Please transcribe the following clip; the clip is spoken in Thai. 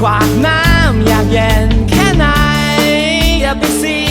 ขวามน้ำอยากเย็นแค่ไหนอย่าไปเสีย